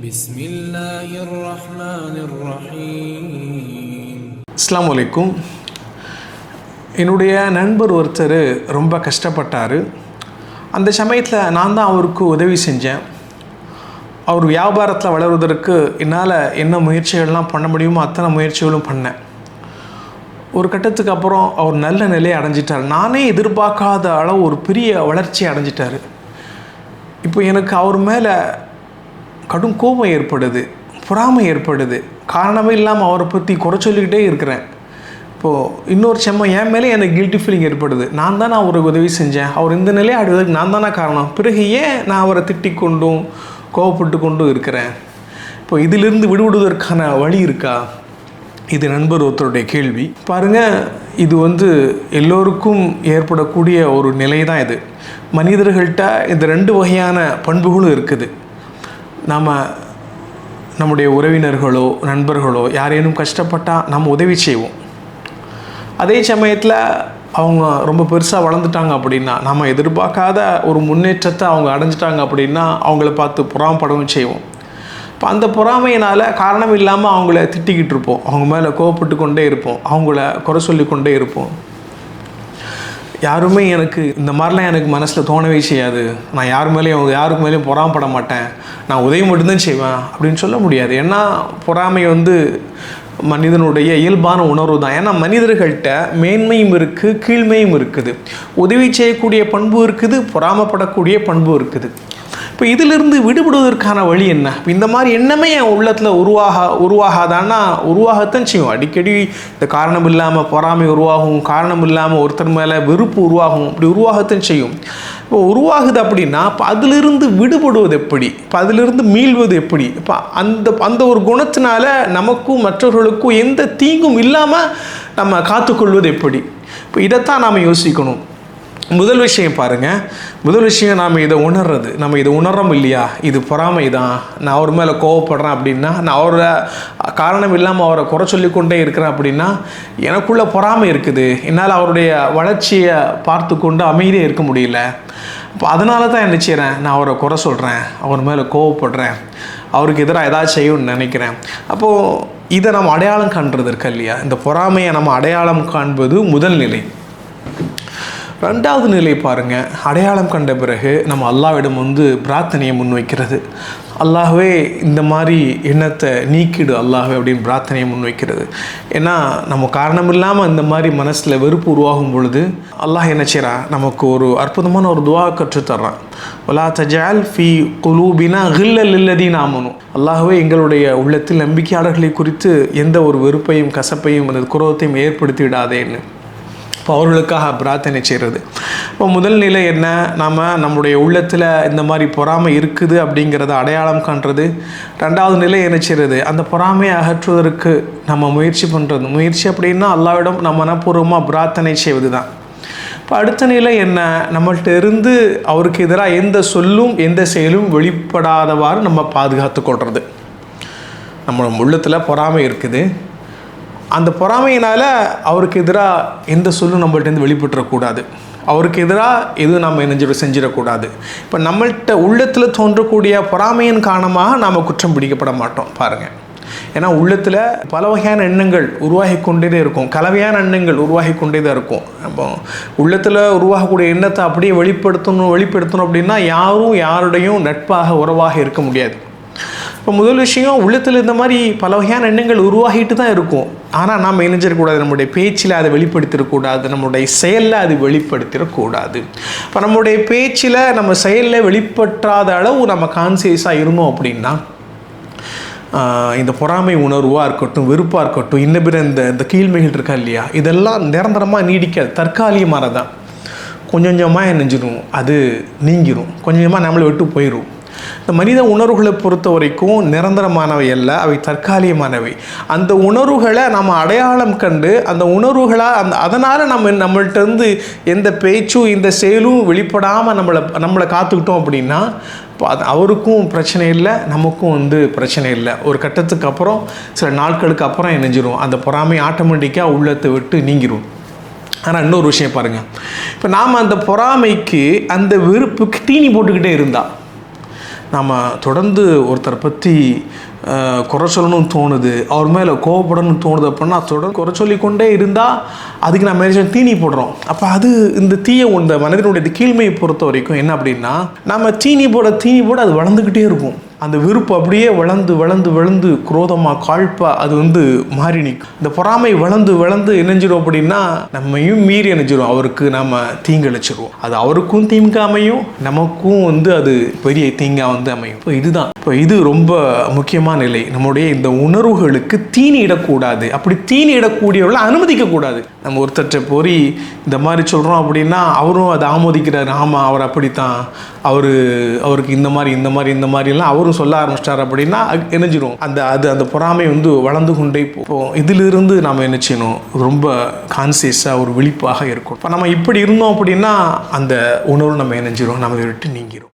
بسم الله الرحمن الرحيم அஸ்ஸலாமு அலைக்கும் என்னுடைய நண்பர் ஒருத்தர் ரொம்ப கஷ்டப்பட்டார் அந்த சமயத்தில் நான் தான் அவருக்கு உதவி செஞ்சேன் அவர் வியாபாரத்தில் வளருவதற்கு என்னால் என்ன முயற்சிகள்லாம் பண்ண முடியுமோ அத்தனை முயற்சிகளும் பண்ணேன் ஒரு கட்டத்துக்கு அப்புறம் அவர் நல்ல நிலையை அடைஞ்சிட்டார் நானே எதிர்பார்க்காத அளவு ஒரு பெரிய வளர்ச்சி அடைஞ்சிட்டார் இப்போ எனக்கு அவர் மேலே கடும் கோபம் ஏற்படுது பொறாமை ஏற்படுது. காரணமே இல்லாமல் அவரை பற்றி குறை சொல்லிக்கிட்டே இருக்கிறேன். இப்போது இன்னொரு செம்ம என் மேலே எனக்கு கில்ட்டி ஃபீலிங் ஏற்படுது. நான் தான் அவருக்கு உதவி செஞ்சேன். அவர் இந்த நிலையை ஆடுவதற்கு நான் தானே காரணம். பிறகு ஏன் நான் அவரை திட்டிக் கொண்டும் கோவப்பட்டு கொண்டும் இருக்கிறேன்? இப்போ இதிலிருந்து விடுவிடுவதற்கான வழி இருக்கா? இது நண்பர் ஒருத்தருடைய கேள்வி. பாருங்கள் இது வந்து எல்லோருக்கும் ஏற்படக்கூடிய ஒரு நிலை தான் இது. மனிதர்கள்ட்ட இந்த ரெண்டு வகையான பண்புகளும் இருக்குது. நாம் நம்முடைய உறவினர்களோ நண்பர்களோ யாரேனும் கஷ்டப்பட்டால் நம்ம உதவி செய்வோம். அதே சமயத்தில் அவங்க ரொம்ப பெருசாக வளர்ந்துட்டாங்க அப்படின்னா நம்ம எதிர்பார்க்காத ஒரு முன்னேற்றத்தை அவங்க அடைஞ்சிட்டாங்க அப்படின்னா அவங்கள பார்த்து புறாமப்படவும் செய்வோம். இப்போ அந்த பொறாமையினால் காரணம் இல்லாமல் அவங்கள திட்டிக்கிட்டு இருப்போம். அவங்க மேலே கோவப்பட்டு கொண்டே இருப்போம். அவங்கள குறை சொல்லி கொண்டே இருப்போம். யாருமே எனக்கு இந்த மாதிரிலாம் எனக்கு மனசில் தோணவே செய்யாது. நான் யார் மேலேயும் அவங்க யாருக்கு மேலேயும் பொறாமப்பட மாட்டேன். நான் உதவி மட்டும்தான் செய்வேன் அப்படின்னு சொல்ல முடியாது. ஏன்னா பொறாமை வந்து மனிதனுடைய இயல்பான உணர்வு தான். ஏன்னா மனிதர்கள்ட்ட மேன்மையும் இருக்குது கீழ்மையும் இருக்குது. உதவி செய்யக்கூடிய பண்பு இருக்குது பொறாமப்படக்கூடிய பண்பு இருக்குது. இப்போ இதிலிருந்து விடுபடுவதற்கான வழி என்ன? இப்போ இந்த மாதிரி எண்ணமே என் உள்ளத்தில் உருவாக உருவாகாதான்னா உருவாகத்தான் செய்யும். அடிக்கடி இந்த காரணம் இல்லாமல் பொறாமை உருவாகும் காரணம் இல்லாமல் ஒருத்தர் மேலே வெறுப்பு உருவாகும். இப்படி உருவாகத்தான் செய்யும். இப்போ உருவாகுது அப்படின்னா இப்போ அதிலிருந்து விடுபடுவது எப்படி? இப்போ அதிலிருந்து மீள்வது எப்படி? இப்போ அந்த அந்த ஒரு குணத்தினால நமக்கும் மற்றவர்களுக்கும் எந்த தீங்கும் இல்லாமல் நம்ம காத்துக்கொள்வது எப்படி? இப்போ இதைத்தான் நாம் யோசிக்கணும். முதல் விஷயம் பாருங்கள் முதல் விஷயம் நாம் இதை உணர்றது. நம்ம இதை உணர்றோம் இல்லையா? இது பொறாமை தான் நான் அவர் மேலே கோவப்படுறேன் அப்படின்னா நான் அவரை காரணம் இல்லாமல் அவரை குறை சொல்லிக்கொண்டே இருக்கிறேன் அப்படின்னா எனக்குள்ள பொறாமை இருக்குது. என்னால் அவருடைய வளர்ச்சியை பார்த்து கொண்டு அமைதியாக இருக்க முடியல. இப்போ அதனால தான் என்ன செய்கிறேன் நான் அவரை குறை சொல்கிறேன் அவர் மேலே கோவப்படுறேன். அவருக்கு எதிராக ஏதாவது செய்யணும்னு நினைக்கிறேன். அப்போது இதை நம்ம அடையாளம் காண்றது இருக்கு இல்லையா? இந்த பொறாமையை நம்ம அடையாளம் காண்பது முதல் நிலை. ரெண்டாவது நிலை பாருங்கள் அடையாளம் கண்ட பிறகு நம்ம அல்லாவிடம் வந்து பிரார்த்தனையை முன்வைக்கிறது. அல்லாஹ்வே இந்த மாதிரி எண்ணத்தை நீக்கிடு அல்லாஹ்வே அப்படின்னு பிரார்த்தனையை முன்வைக்கிறது. ஏன்னா நம்ம காரணம் இல்லாமல் இந்த மாதிரி மனசில் வெறுப்பு உருவாகும் பொழுது அல்லாஹ் என்ன செய்கிறான் நமக்கு ஒரு அற்புதமான ஒரு துவா கற்றுத்தர்றான் ஒலா தஜால் ஃபி குலூபினா ஹில்ல லில்லதி நாமனும் அல்லாஹ்வே எங்களுடைய உள்ளத்தில் நம்பிக்கையாளர்களை குறித்து எந்த ஒரு வெறுப்பையும் கசப்பையும் அந்த குரோகத்தையும் ஏற்படுத்தி விடாதேன்னு இப்போ அவர்களுக்காக பிரார்த்தனை செய்கிறது. இப்போ முதல் நிலை என்ன? நாம் நம்முடைய உள்ளத்தில் இந்த மாதிரி பொறாமை இருக்குது அப்படிங்கிறத அடையாளம் காண்றது ரெண்டாவது நிலை என்ன செய்கிறது? அந்த பொறாமையை அகற்றுவதற்கு நம்ம முயற்சி பண்ணுறது முயற்சி அப்படின்னா அல்லாவிடம் நம்ம மனப்பூர்வமாக பிரார்த்தனை செய்வது தான் இப்போ அடுத்த நிலை என்ன? நம்மள்ட்ட இருந்து அவருக்கு எதிராக எந்த சொல்லும் எந்த செயலும் வெளிப்படாதவாறு நம்ம பாதுகாத்து கொள்வது நம்ம உள்ளத்தில் பொறாமை இருக்குது. அந்த பொறாமையினால் அவருக்கு எதிராக எந்த சொல்லும் நம்மள்ட்டேருந்து வெளிப்பட்டுறக்கூடாது. அவருக்கு எதிராக எதுவும் நம்ம என்ன செஞ்சிடக்கூடாது. இப்போ நம்மள்கிட்ட உள்ளத்தில் தோன்றக்கூடிய பொறாமையின் காரணமாக நாம் குற்றம் பிடிக்கப்பட மாட்டோம் பாருங்கள் ஏன்னா உள்ளத்தில் பல வகையான எண்ணங்கள் உருவாகி கொண்டே தான் இருக்கும். கலவையான எண்ணங்கள் உருவாகி கொண்டே தான் இருக்கும். அப்போ உள்ளத்தில் உருவாகக்கூடிய எண்ணத்தை அப்படியே வெளிப்படுத்தணும் வெளிப்படுத்தணும் அப்படின்னா யாரும் யாருடையும் நட்பாக உறவாக இருக்க முடியாது. இப்போ முதல் விஷயம் உள்ளத்தில் இந்த மாதிரி பல வகையான எண்ணங்கள் உருவாகிட்டு தான் இருக்கும். ஆனால் நாம் இணைஞ்சிடக்கூடாது நம்முடைய பேச்சில் அதை வெளிப்படுத்திடக்கூடாது. நம்முடைய செயலில் அது வெளிப்படுத்திடக்கூடாது. இப்போ நம்முடைய பேச்சில் நம்ம செயலில் வெளிப்பற்றாத அளவு நம்ம கான்சியஸாக இருந்தோம் அப்படின்னா இந்த பொறாமை உணர்வாக இருக்கட்டும் வெறுப்பாக இருக்கட்டும் இன்ன பிற இந்த இந்த கீழ்மைகள் இருக்கா இல்லையா? இதெல்லாம் நிரந்தரமாக நீடிக்காது. தற்காலிகமாக தான் கொஞ்சம் கொஞ்சமாக நெஞ்சிடும் அது நீங்கிரும். கொஞ்சம் கொஞ்சமாக நம்மளை விட்டு போயிடும் இந்த மனித உணர்வுகளை பொறுத்த வரைக்கும் நிரந்தரமானவை அல்ல அவை தற்காலிகமானவை. அந்த உணர்வுகளை நம்ம அடையாளம் கண்டு அந்த உணர்வுகளாக அந்த அதனால் நம்ம நம்மள்ட்ட இருந்து எந்த பேச்சும் இந்த செயலும் வெளிப்படாமல் நம்மளை நம்மளை காத்துக்கிட்டோம் அப்படின்னா அது அவருக்கும் பிரச்சனை இல்லை நமக்கும் வந்து பிரச்சனை இல்லை. ஒரு கட்டத்துக்கு அப்புறம் சில நாட்களுக்கு அப்புறம் இணைஞ்சிரும். அந்த பொறாமை ஆட்டோமேட்டிக்காக உள்ளத்தை விட்டு நீங்கிரும். ஆனால் இன்னொரு விஷயம் பாருங்கள் இப்போ நாம் அந்த பொறாமைக்கு அந்த வெறுப்புக்கு தீனி போட்டுக்கிட்டே இருந்தால் நம்ம தொடர்ந்து ஒருத்தரை பற்றி குறை சொல்லணும்னு தோணுது அவர் மேலே கோவப்படணும்னு தோணுது அப்படின்னா தொடர்ந்து குறை சொல்லிக்கொண்டே இருந்தால் அதுக்கு நம்ம என்ன தீனி போடுறோம். அப்போ அது இந்த தீய இந்த மனிதனுடைய கீழ்மையை பொறுத்த வரைக்கும் என்ன அப்படின்னா நம்ம தீனி போட தீனி போட அது வளர்ந்துக்கிட்டே இருக்கும். அந்த விருப்பு அப்படியே வளர்ந்து வளர்ந்து வளர்ந்து குரோதமாக காழ்ப்பாக அது வந்து மாறி நிற்கும். இந்த பொறாமை வளர்ந்து வளர்ந்து இணைஞ்சிரும் அப்படின்னா நம்மையும் மீறி இணைஞ்சிரும். அவருக்கு நாம் தீங்களிச்சிருவோம் அது அவருக்கும் தீங்கு அமையும் நமக்கும் வந்து அது பெரிய தீங்காக வந்து அமையும். இப்போ இதுதான். இப்போ இது ரொம்ப முக்கியமான நிலை. நம்முடைய இந்த உணர்வுகளுக்கு தீனி இடக்கூடாது அப்படி தீனி இடக்கூடியவர்களை நம்ம ஒருத்தற்ற போரி இந்த மாதிரி சொல்கிறோம் அப்படின்னா அவரும் அதை ஆமோதிக்கிறார். ஆமாம் அவர் அப்படித்தான். அவர் அவருக்கு இந்த மாதிரி இந்த மாதிரி இந்த மாதிரிலாம் அவரும் சொல்ல ஆரம்பிச்சிட்டார் அப்படின்னா இணைஞ்சிடும் இணைஞ்சிரும். அந்த அது அந்த பொறாமை வந்து வளர்ந்து கொண்டே போகும் இதிலிருந்து நாம் என்ன செய்யணும்? ரொம்ப கான்சியஸாக ஒரு விழிப்பாக இருக்கும் இப்போ நம்ம இப்படி இருந்தோம் அப்படின்னா அந்த உணர்வு நம்ம இணைஞ்சிரும் நம்ம விட்டு நீங்கிரும்.